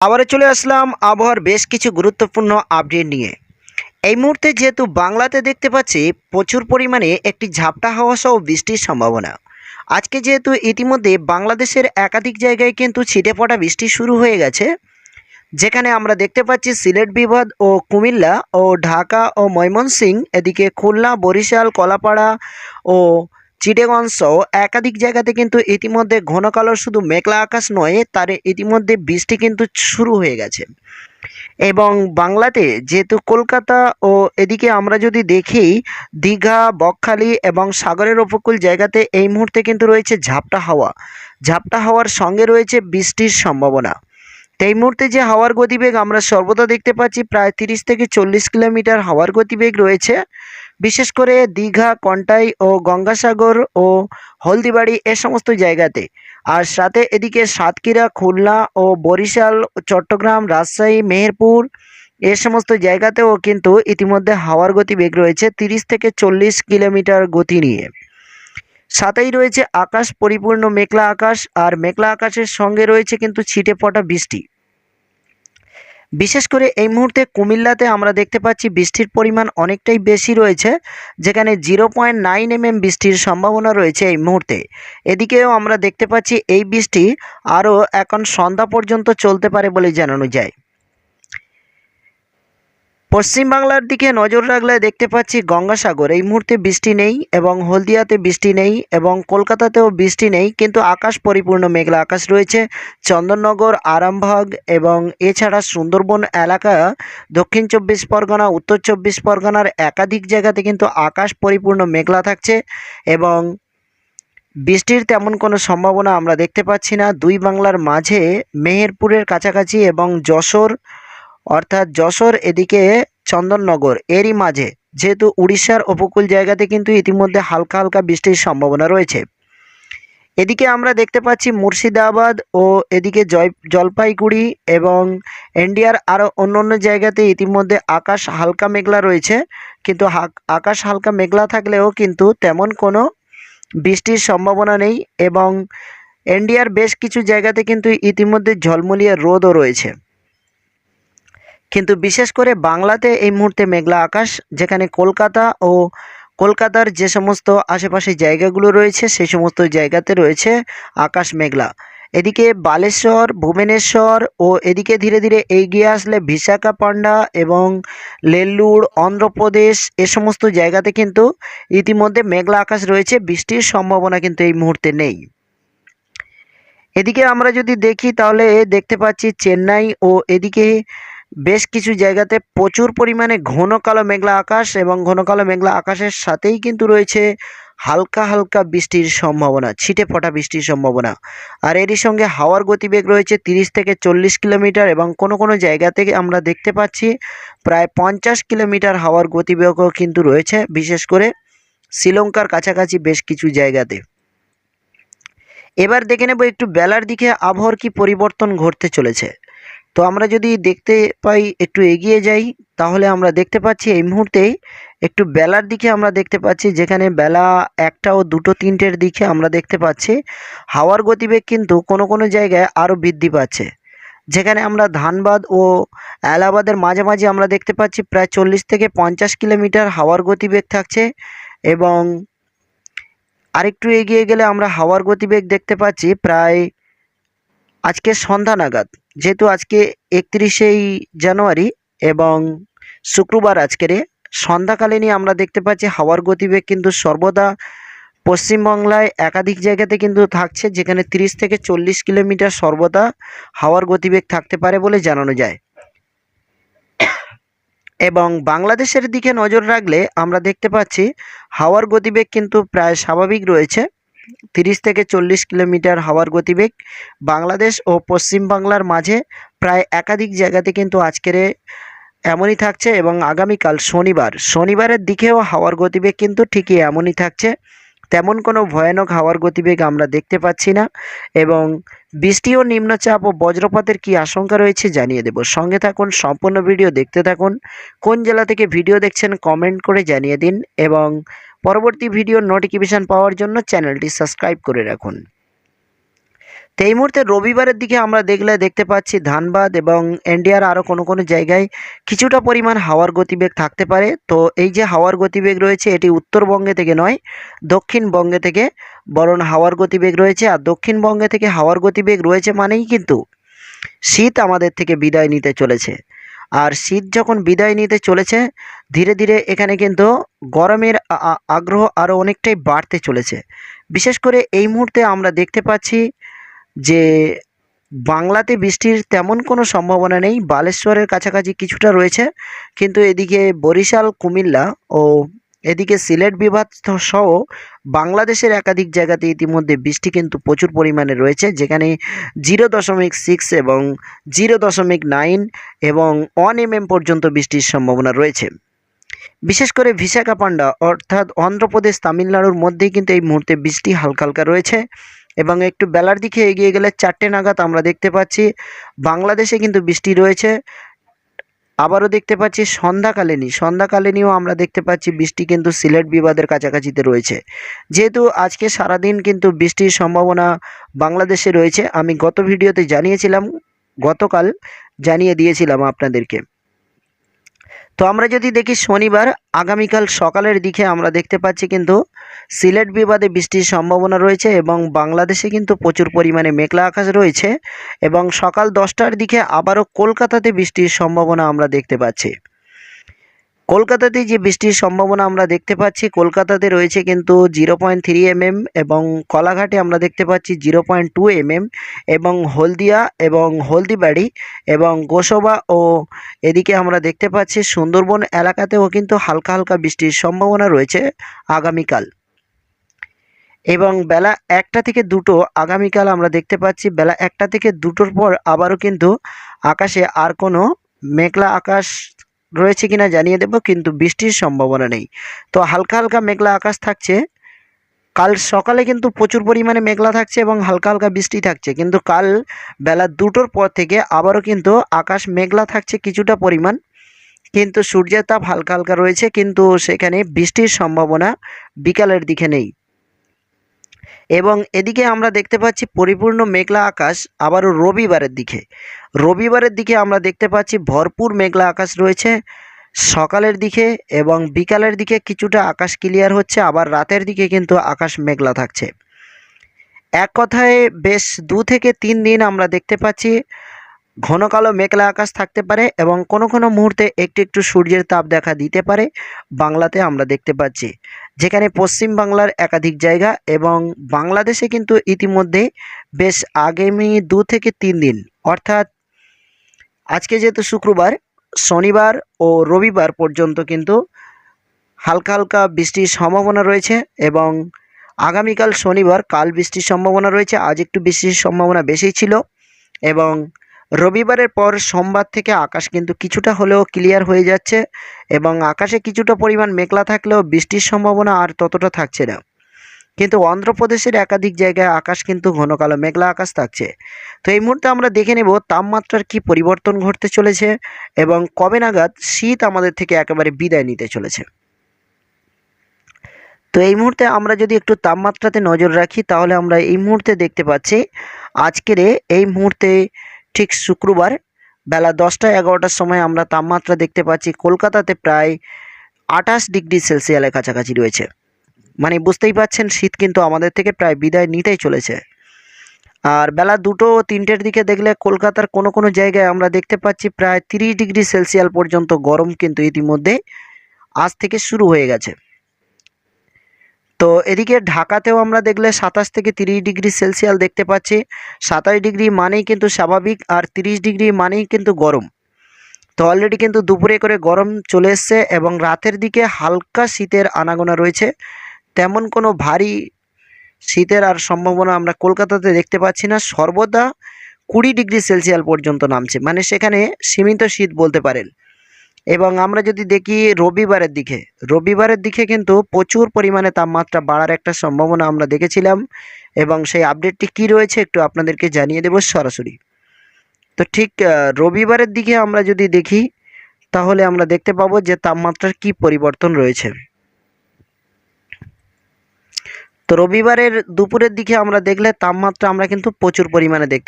আবারও চলে আসলাম আবহাওয়ার বেশ কিছু গুরুত্বপূর্ণ আপডেট নিয়ে। এই মুহূর্তে যেহেতু বাংলাতে দেখতে পাচ্ছি, প্রচুর পরিমাণে একটি ঝাপটা হাওয়া সহ বৃষ্টির সম্ভাবনা। আজকে যেহেতু ইতিমধ্যে বাংলাদেশের একাধিক জায়গায় কিন্তু ছিটে পড়া বৃষ্টি শুরু হয়ে গেছে, যেখানে আমরা দেখতে পাচ্ছি সিলেট বিভাগ ও কুমিল্লা ও ঢাকা ও ময়মনসিং এদিকে খুলনা, বরিশাল, কলাপাড়া ও চিটেগঞ্জ একাধিক জায়গাতে কিন্তু ইতিমধ্যে ঘন কালো শুধু মেঘলা আকাশ নয়, তার ইতিমধ্যে বৃষ্টি কিন্তু শুরু হয়ে গেছে। এবং বাংলাতে যেহেতু কলকাতা ও এদিকে আমরা যদি দেখি, দীঘা, বকখালি এবং সাগরের উপকূল জায়গাতে এই মুহূর্তে কিন্তু রয়েছে ঝাপটা হাওয়া। ঝাপটা হাওয়ার সঙ্গে রয়েছে বৃষ্টির সম্ভাবনা। এই মুহূর্তে যে হাওয়ার গতিবেগ আমরা সর্বদা দেখতে পাচ্ছি, প্রায় তিরিশ থেকে চল্লিশ কিলোমিটার হাওয়ার গতিবেগ রয়েছে। বিশেষ করে দীঘা, কন্টাই ও গঙ্গাসাগর ও হলদিবাড়ি এ সমস্ত জায়গাতে। আর সাথে এদিকে সাতক্ষীরা, খুলনা ও বরিশাল, চট্টগ্রাম, রাজশাহী, মেহেরপুর এ সমস্ত জায়গাতেও কিন্তু ইতিমধ্যে হাওয়ার গতিবেগ রয়েছে তিরিশ থেকে চল্লিশ কিলোমিটার গতি নিয়ে। সাথেই রয়েছে আকাশ, পরিপূর্ণ মেঘলা আকাশ, আর মেঘলা আকাশের সঙ্গে রয়েছে কিন্তু ছিটে পটা বৃষ্টি। বিশেষ করে এই মুহূর্তে কুমিল্লাতে আমরা দেখতে পাচ্ছি বৃষ্টির পরিমাণ অনেকটাই বেশি রয়েছে, যেখানে জিরো পয়েন্ট নাইন এমএম বৃষ্টির সম্ভাবনা রয়েছে এই মুহূর্তে। এদিকেও আমরা দেখতে পাচ্ছি এই বৃষ্টি আরও এখন সন্ধ্যা পর্যন্ত চলতে পারে বলে জানানো যায়। পশ্চিমবাংলার দিকে নজর রাখলে দেখতে পাচ্ছি গঙ্গাসাগর। এই মুহূর্তে বৃষ্টি নেই এবং হলদিয়াতে বৃষ্টি নেই এবং কলকাতাতেও বৃষ্টি নেই, কিন্তু আকাশ পরিপূর্ণ মেঘলা আকাশ রয়েছে। চন্দননগর, আরামবাগ এবং এছাড়া সুন্দরবন এলাকা দক্ষিণ চব্বিশ পরগনা, উত্তর চব্বিশ পরগনার একাধিক জায়গাতে কিন্তু আকাশ পরিপূর্ণ মেঘলা থাকছে এবং বৃষ্টির তেমন কোনো সম্ভাবনা আমরা দেখতে পাচ্ছি না। দুই বাংলার মাঝে মেহেরপুরের কাছাকাছি এবং যশোর অর্থাৎ যশোর এদিকে চন্দননগর, এরই মাঝে। যেহেতু উড়িষ্যার উপকূল জায়গাতে কিন্তু ইতিমধ্যে হালকা হালকা বৃষ্টির সম্ভাবনা রয়েছে। এদিকে আমরা দেখতে পাচ্ছি মুর্শিদাবাদ ও এদিকে জয় জলপাইগুড়ি এবং ইন্ডিয়ার আরও অন্য অন্য জায়গাতে ইতিমধ্যে আকাশ হালকা মেঘলা রয়েছে। কিন্তু আকাশ হালকা মেঘলা থাকলেও কিন্তু তেমন কোনো বৃষ্টির সম্ভাবনা নেই এবং ইন্ডিয়ার বেশ কিছু জায়গাতে কিন্তু ইতিমধ্যে ঝলমলিয়ে রোদও রয়েছে। কিন্তু বিশেষ করে বাংলাতে এই মুহূর্তে মেঘলা আকাশ, যেখানে কলকাতা ও কলকাতার যে সমস্ত আশেপাশে জায়গাগুলো রয়েছে, সেই সমস্ত জায়গাতে রয়েছে আকাশ মেঘলা। এদিকে বালেশ্বর, ভুবনেশ্বর ও এদিকে ধীরে ধীরে এগিয়ে আসলে বিশাখাপান্ডা এবং নেল্লুর অন্ধ্রপ্রদেশ, এ সমস্ত জায়গাতে কিন্তু ইতিমধ্যে মেঘলা আকাশ রয়েছে, বৃষ্টির সম্ভাবনা কিন্তু এই মুহূর্তে নেই। এদিকে আমরা যদি দেখি তাহলে দেখতে পাচ্ছি চেন্নাই ও এদিকে বেশ কিছু জায়গাতে প্রচুর পরিমাণে ঘন কালো মেঘলা আকাশ এবং ঘন কালো মেঘলা আকাশের সাথেই কিন্তু রয়েছে হালকা হালকা বৃষ্টির সম্ভাবনা, ছিটে ফোটা বৃষ্টির সম্ভাবনা। আর এরই সঙ্গে হাওয়ার গতিবেগ রয়েছে তিরিশ থেকে চল্লিশ কিলোমিটার এবং কোনো কোনো জায়গা থেকে আমরা দেখতে পাচ্ছি প্রায় পঞ্চাশ কিলোমিটার হাওয়ার গতিবেগও কিন্তু রয়েছে, বিশেষ করে শ্রীলঙ্কার কাছাকাছি বেশ কিছু জায়গাতে। এবার দেখে নেব একটু বেলার দিকে আবহাওয়ার কি পরিবর্তন ঘটতে চলেছে। তো আমরা যদি দেখতে পাই একটু এগিয়ে যাই, তাহলে আমরা দেখতে পাচ্ছি এই মুহূর্তেই একটু বেলার দিকে আমরা দেখতে পাচ্ছি, যেখানে বেলা একটা ও দুটো তিনটের দিকে আমরা দেখতে পাচ্ছি, হাওয়ার গতিবেগ কিন্তু কোনো কোনো জায়গায় আরও বৃদ্ধি পাচ্ছে। যেখানে আমরা ধানবাদ ও এলাহাবাদের মাঝামাঝি আমরা দেখতে পাচ্ছি, প্রায় চল্লিশ থেকে পঞ্চাশ কিলোমিটার হাওয়ার গতিবেগ থাকছে এবং আরেকটু এগিয়ে গেলে আমরা হাওয়ার গতিবেগ দেখতে পাচ্ছি, প্রায় আজকে সন্ধ্যা নাগাদ। যেহেতু আজকে একত্রিশেই জানুয়ারি এবং শুক্রবার আজকের সন্ধ্যাকালীনই আমরা দেখতে পাচ্ছি হাওয়ার গতিবেগ কিন্তু সর্বদা পশ্চিমবাংলায় একাধিক জায়গাতে কিন্তু থাকছে, যেখানে তিরিশ থেকে চল্লিশ কিলোমিটার সর্বদা হাওয়ার গতিবেগ থাকতে পারে বলে জানানো যায়। এবং বাংলাদেশের দিকে নজর রাখলে আমরা দেখতে পাচ্ছি হাওয়ার গতিবেগ কিন্তু প্রায় স্বাভাবিক রয়েছে। তিরিশ থেকে চল্লিশ কিলোমিটার হাওয়ার গতিবেগ। বাংলাদেশ ও পশ্চিম বাংলার মাঝে প্রায় একাধিক জায়গাতে কিন্তু আজকের এমনই থাকছে এবং আগামীকাল শনিবার। শনিবারের দিকেও হাওয়ার গতিবেগ কিন্তু ঠিকই এমনই থাকছে। তেমন কোনো ভয়ানক হাওয়ার গতিবেগ আমরা দেখতে পাচ্ছি না এবং বৃষ্টি ও নিম্নচাপ ও বজ্রপাতের কি আশঙ্কা রয়েছে জানিয়ে দেব। সঙ্গে থাকুন, সম্পূর্ণ ভিডিও দেখতে থাকুন। কোন জেলা থেকে ভিডিও দেখছেন কমেন্ট করে জানিয়ে দিন এবং পরবর্তী ভিডিও নোটিফিকেশান পাওয়ার জন্য চ্যানেলটি সাবস্ক্রাইব করে রাখুন। তো এই মুহূর্তে রবিবারের দিকে আমরা দেখলে দেখতে পাচ্ছি ধানবাদ এবং ইন্ডিয়ার আরও কোনো কোনো জায়গায় কিছুটা পরিমাণ হাওয়ার গতিবেগ থাকতে পারে। তো এই যে হাওয়ার গতিবেগ রয়েছে, এটি উত্তরবঙ্গে থেকে নয়, দক্ষিণবঙ্গে থেকে বরং হাওয়ার গতিবেগ রয়েছে। আর দক্ষিণবঙ্গে থেকে হাওয়ার গতিবেগ রয়েছে মানেই কিন্তু শীত আমাদের থেকে বিদায় নিতে চলেছে। আর শীত যখন বিদায় নিতে চলেছে, ধীরে ধীরে এখানে কিন্তু গরমের আগ্রহ আরও অনেকটাই বাড়তে চলেছে। বিশেষ করে এই মুহূর্তে আমরা দেখতে পাচ্ছি যে বাংলাতে বৃষ্টির তেমন কোনো সম্ভাবনা নেই, বালেশ্বরের কাছাকাছি কিছুটা রয়েছে, কিন্তু এদিকে বরিশাল, কুমিল্লা ও এদিকে সিলেট বিভাগ সহ বাংলাদেশের একাধিক জায়গাতে ইতিমধ্যে বৃষ্টি কিন্তু প্রচুর পরিমাণে রয়েছে, যেখানে জিরো দশমিক সিক্স এবং জিরো দশমিক নাইন এবং ওয়ান এম পর্যন্ত বৃষ্টির সম্ভাবনা রয়েছে। বিশেষ করে ভিশাখাপান্ডা অর্থাৎ অন্ধ্রপ্রদেশ, তামিলনাড়ুর মধ্যেই কিন্তু এই মুহূর্তে বৃষ্টি হালকা হালকা রয়েছে। এবং একটু বেলার দিকে এগিয়ে গেলে চারটে নাগাদ আমরা দেখতে পাচ্ছি, বাংলাদেশে কিন্তু বৃষ্টি রয়েছে। আবারও দেখতে পাচ্ছি সন্ধ্যাকালীনই সন্ধ্যাকালীনও আমরা দেখতে পাচ্ছি বৃষ্টি কিন্তু সিলেট বিবাদের কাছাকাছিতে রয়েছে। যেহেতু আজকে সারাদিন কিন্তু বৃষ্টির সম্ভাবনা বাংলাদেশে রয়েছে, আমি গত ভিডিওতে জানিয়েছিলাম, গতকাল জানিয়ে দিয়েছিলাম আপনাদেরকে। তো আমরা যদি দেখি শনিবার, আগামীকাল সকালের দিকে আমরা দেখতে পাচ্ছি কিন্তু সিলেট বিবাদে বৃষ্টির সম্ভাবনা রয়েছে এবং বাংলাদেশে কিন্তু প্রচুর পরিমাণে মেঘলা আকাশ রয়েছে এবং সকাল দশটার দিকে আবারও কলকাতাতে বৃষ্টির সম্ভাবনা আমরা দেখতে পাচ্ছি। কলকাতাতে যে বৃষ্টির সম্ভাবনা আমরা দেখতে পাচ্ছি, কলকাতাতে রয়েছে কিন্তু জিরো পয়েন্ট থ্রি এমএম এবং কলাঘাটে আমরা দেখতে পাচ্ছি জিরো পয়েন্ট টু এমএম এবং হলদিয়া এবং হলদিবাড়ি এবং গোসবা ও এদিকে আমরা দেখতে পাচ্ছি সুন্দরবন এলাকাতেও কিন্তু হালকা হালকা বৃষ্টির সম্ভাবনা রয়েছে আগামীকাল। এবং বেলা একটা থেকে দুটো আগামীকাল আমরা দেখতে পাচ্ছি, বেলা একটা থেকে দুটোর পর আবারও কিন্তু আকাশে আর কোনো মেঘলা আকাশ রয়েছে কিনা জানিয়ে দেব, কিন্তু বৃষ্টির সম্ভাবনা নেই। তো হালকা হালকা মেঘলা আকাশ থাকছে। কাল সকালে কিন্তু প্রচুর পরিমাণে মেঘলা থাকছে এবং হালকা হালকা বৃষ্টি থাকছে। কিন্তু কাল বেলা দুটোর পর থেকে আবারও কিন্তু আকাশ মেঘলা থাকছে কিছুটা পরিমাণ। কিন্তু সূর্যের তাপ হালকা হালকা রয়েছে, কিন্তু সেখানে বৃষ্টির সম্ভাবনা বিকালের দিকে নেই। এবং এদিকে আমরা দেখতে পাচ্ছি পরিপূর্ণ মেঘলা আকাশ আবারও রবিবারের দিকে। রবিবারের দিকে আমরা দেখতে পাচ্ছি ভরপুর মেঘলা আকাশ রয়েছে সকালের দিকে এবং বিকালের দিকে কিছুটা আকাশ ক্লিয়ার হচ্ছে, আবার রাতের দিকে কিন্তু আকাশ মেঘলা থাকছে। এক কথায় বেশ দু থেকে তিন দিন আমরা দেখতে পাচ্ছি ঘন কালো মেঘলা আকাশ থাকতে পারে এবং কোনো কোনো মুহূর্তে একটু একটু সূর্যের তাপ দেখা দিতে পারে। বাংলাতে আমরা দেখতে পাচ্ছি, যেখানে পশ্চিম বাংলার একাধিক জায়গা এবং বাংলাদেশে কিন্তু ইতিমধ্যে বেশ আগামী দু থেকে তিন দিন, অর্থাৎ আজকে যেহেতু শুক্রবার, শনিবার ও রবিবার পর্যন্ত কিন্তু হালকা হালকা বৃষ্টির সম্ভাবনা রয়েছে এবং আগামীকাল শনিবার কাল বৃষ্টির সম্ভাবনা রয়েছে। আজ একটু বৃষ্টির সম্ভাবনা বেশি ছিল এবং রবিবারের পর সোমবার থেকে আকাশ কিন্তু কিছুটা হলেও ক্লিয়ার হয়ে যাচ্ছে এবং আকাশে কিছুটা পরিমাণ মেঘলা থাকলেও বৃষ্টির সম্ভাবনা আর ততটা থাকছে না। কিন্তু অন্ধ্রপ্রদেশের একাধিক জায়গায় আকাশ কিন্তু ঘন কালো মেঘলা আকাশ থাকছে। তো এই মুহূর্তে আমরা দেখে নেব তাপমাত্রার কি পরিবর্তন ঘটতে চলেছে এবং কবে নাগাদ শীত আমাদের থেকে একেবারে বিদায় নিতে চলেছে। তো এই মুহূর্তে আমরা যদি একটু তাপমাত্রাতে নজর রাখি তাহলে আমরা এই মুহূর্তে দেখতে পাচ্ছি আজকের এই মুহূর্তে ঠিক শুক্রবার বেলা দশটা এগারোটার সময় আমরা তাপমাত্রা দেখতে পাচ্ছি কলকাতাতে প্রায় আঠাশ ডিগ্রি সেলসিয়ালের কাছাকাছি রয়েছে। মানে বুঝতেই পাচ্ছেন, শীত কিন্তু আমাদের থেকে প্রায় বিদায় নিতেই চলেছে। আর বেলা দুটো তিনটের দিকে দেখলে কলকাতার কোনো কোনো জায়গায় আমরা দেখতে পাচ্ছি প্রায় তিরিশ ডিগ্রি সেলসিয়াল পর্যন্ত গরম কিন্তু ইতিমধ্যে আজ থেকে শুরু হয়ে গেছে। তো এদিকে ঢাকাতেও আমরা দেখলে সাতাশ থেকে তিরিশ ডিগ্রি সেলসিয়াস দেখতে পাচ্ছি। সাতাশ ডিগ্রি মানেই কিন্তু স্বাভাবিক আর তিরিশ ডিগ্রি মানেই কিন্তু গরম। তো অলরেডি কিন্তু দুপুরে করে গরম চলে এসছে এবং রাতের দিকে হালকা শীতের আনাগোনা রয়েছে। তেমন কোনো ভারী শীতের আর সম্ভাবনা আমরা কলকাতাতে দেখতে পাচ্ছি না। সর্বদা কুড়ি ডিগ্রি সেলসিয়াস পর্যন্ত নামছে। মানে সেখানে সীমিত শীত বলতে পারেন। এবং আমরা যদি দেখি রবিবারের দিকে রবিবারের দিকে কিন্তু প্রচুর পরিমাণে তাপমাত্রা বাড়ার একটা সম্ভাবনা আমরা দেখেছিলাম এবং সেই আপডেটটি কি রয়েছে একটু আপনাদেরকে জানিয়ে দেব সরাসরি। তো ঠিক রবিবারের দিকে আমরা যদি দেখি, তাহলে আমরা দেখতে পাবো যে তাপমাত্রার কি পরিবর্তন রয়েছে। তো রবিবারের দুপুরের দিকে আমরা দেখলে তাপমাত্রা আমরা কিন্তু প্রচুর পরিমাণে দেখতে